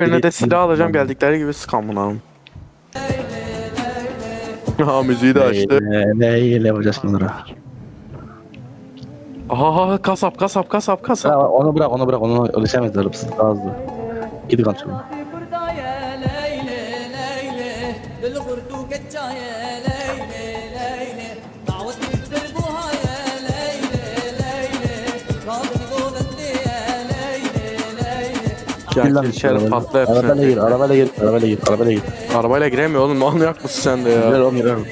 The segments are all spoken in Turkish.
Birine de silah alacağım geldikleri gibi sıkan bunu. Ha müziği de açtı. Neyle yapacağız bunları? Aha kasap kasap kasap Ha, kasap. onu bırak onu bırak onu öleşemezler hepsi daha hızlı. Gidin kontrolü. بردا يا ليلى ليلى بالغردوق الجاية ليلى ليلى دعوتي تدربوها Gel gel içeri arabayla. patla Arabayla hepsini. gir, arabayla gir, arabayla gir, arabayla gir. Arabayla giremiyor oğlum manyak mısın sen de Gel ya. oğlum gir oğlum.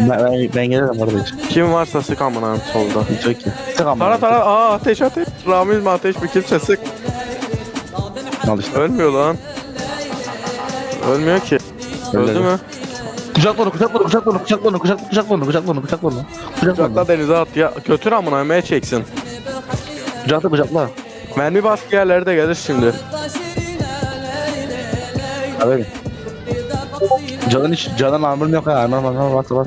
Ben, ben, ben gelirim gir. Kim varsa sık amına solda. Çok iyi. Sık ama. Tara tara aa ateş ateş. Ramiz mi ateş mi kimse sık. Al işte. Ölmüyor lan. Ölmüyor ki. Öldü Öldü. mü? Kucakla onu, kucakla onu, kucakla onu, kucakla onu, kucakla onu, kucakla onu, kucakla onu. Kucakla denize at ya. Götür amına yemeğe çeksin. Kucakla kucakla. Mermi baskı yerleri de gelir şimdi. Abi. Canın hiç, canın armorun yok ha, armor armor bas bas.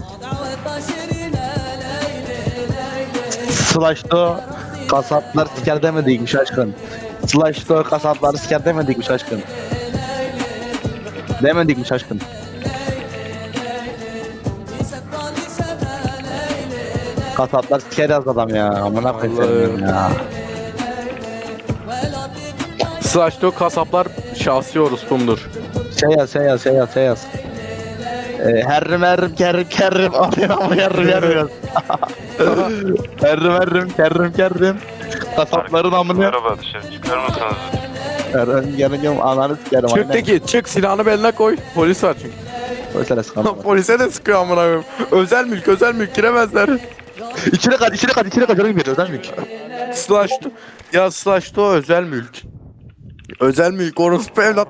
Slash'to kasaplar siker demedikmiş aşkın. Slash'to kasaplar siker demedikmiş aşkın. Demedikmiş aşkın. Kasaplar siker yaz adam ya. Amına koyayım ya. Slash'ta kasaplar şahsi orospumdur. Şey yaz, şey yaz, şey yaz, şey yaz. Ee, herrim herrim kerrim kerrim alayım ama kerrim yaz. herrim herrim kerrim kerrim. Kasapların amını Merhaba dışarı çıkar mısınız? herrim kerrim kerrim ananı sikerim. Çık de ki çık silahını beline koy. Polis var çünkü. Mesela sıkıntı var. Polise de sıkıyor amına koyayım. Özel mülk özel mülk giremezler. İçine kaç, içine kaç, içine kaç. Canım bir özel mülk. Slash'ta ya Slash'ta özel mülk. Özel mülk orospu evlatlar.